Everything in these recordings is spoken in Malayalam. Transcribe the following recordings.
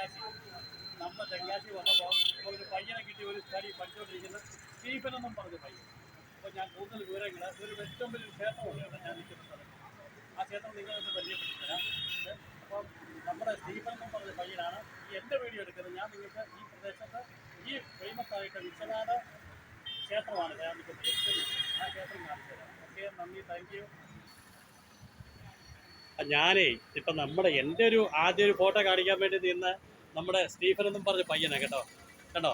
തെങ്കാശി നമ്മൾ തെങ്കാശി വന്നപ്പോൾ ഇപ്പോൾ ഒരു പയ്യനെ കിട്ടി ഒരു സ്റ്റഡി പഠിച്ചുകൊണ്ടിരിക്കുന്ന സ്റ്റീഫനെന്നും പറഞ്ഞ പയ്യൻ. അപ്പോൾ ഞാൻ കൂടുതൽ വിവരങ്ങൾ ഒരു വലിയ ക്ഷേത്രമുണ്ട് ഞാൻ നിൽക്കുന്ന സ്ഥലം. ആ ക്ഷേത്രം നിങ്ങളൊന്ന് പരിചയപ്പെടുത്തി തരാം നമ്മുടെ സ്റ്റീഫൻ എന്നും പറഞ്ഞ പയ്യനാണ് എന്റെ വീഡിയോ എടുക്കുന്നത്. ഞാൻ നിങ്ങൾക്ക് ഈ പ്രദേശത്ത് ഈ ഫേമസ് ആയിട്ട് വിശ്വനാഥ ക്ഷേത്രമാണ് ഞാൻ നിൽക്കുന്നത്. ആ ക്ഷേത്രം കാണിച്ചു ഓക്കെ നന്ദി താങ്ക് യു. ഞാനേ ഇപ്പം നമ്മുടെ എന്റെ ഒരു ആദ്യ ഒരു ഫോട്ടോ കാണിക്കാൻ വേണ്ടി നിന്ന നമ്മുടെ സ്റ്റീഫൻ എന്നും പറഞ്ഞ പയ്യനാ കേട്ടോ. കണ്ടോ?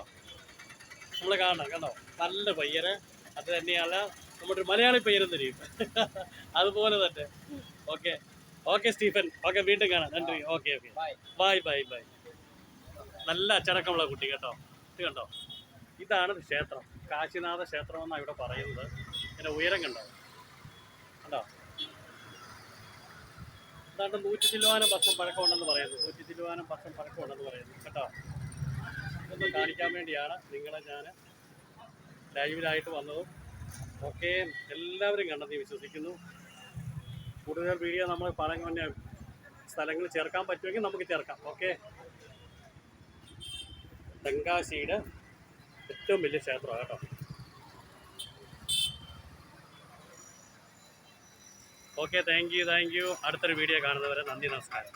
നമ്മൾ കാണണം കണ്ടോ? നല്ല പയ്യന്. അത് തന്നെയാണ് നമ്മുടെ ഒരു മലയാളി പയ്യനും തരും അതുപോലെ തന്നെ. ഓക്കെ. Okay Stephen. ഓക്കെ വീണ്ടും കാണാം. നന്ദി. Okay okay. Bye. Bye bye നല്ല അച്ചടക്കമുള്ള കുട്ടി കേട്ടോ. ഇത് കണ്ടോ? ഇതാണ് ക്ഷേത്രം. കാശിനാഥ ക്ഷേത്രം എന്നാണ് ഇവിടെ പറയുന്നത്. ഇതിന്റെ ഉയരം കണ്ടോ? കണ്ടോ? ഏതാണ്ട് നൂറ്റി ചില്ലുവാനം വർഷം പഴക്കമുണ്ടെന്ന് പറയുന്നു. നൂറ്റി ചില്ലുവാനം വർഷം പഴക്കമുണ്ടെന്ന് പറയുന്നു. കേട്ടോ? ഒന്ന് കാണിക്കാൻ വേണ്ടിയാണ് നിങ്ങളെ ഞാൻ ലൈവിലായിട്ട് വന്നതും. ഒക്കെ എല്ലാവരും കണ്ടെന്ന് വിശ്വസിക്കുന്നു. കൂടുതൽ വീഡിയോ നമ്മൾ പറഞ്ഞ സ്ഥലങ്ങൾ ചേർക്കാൻ പറ്റുമെങ്കിൽ നമുക്ക് ചേർക്കാം. ഓക്കെ. തെങ്കാശിയുടെ ഏറ്റവും വലിയ ക്ഷേത്രമാണ് കേട്ടോ. Okay thank you thank you അടുത്തൊരു വീഡിയോ കാണുന്നവരെ നന്ദി നമസ്കാരം.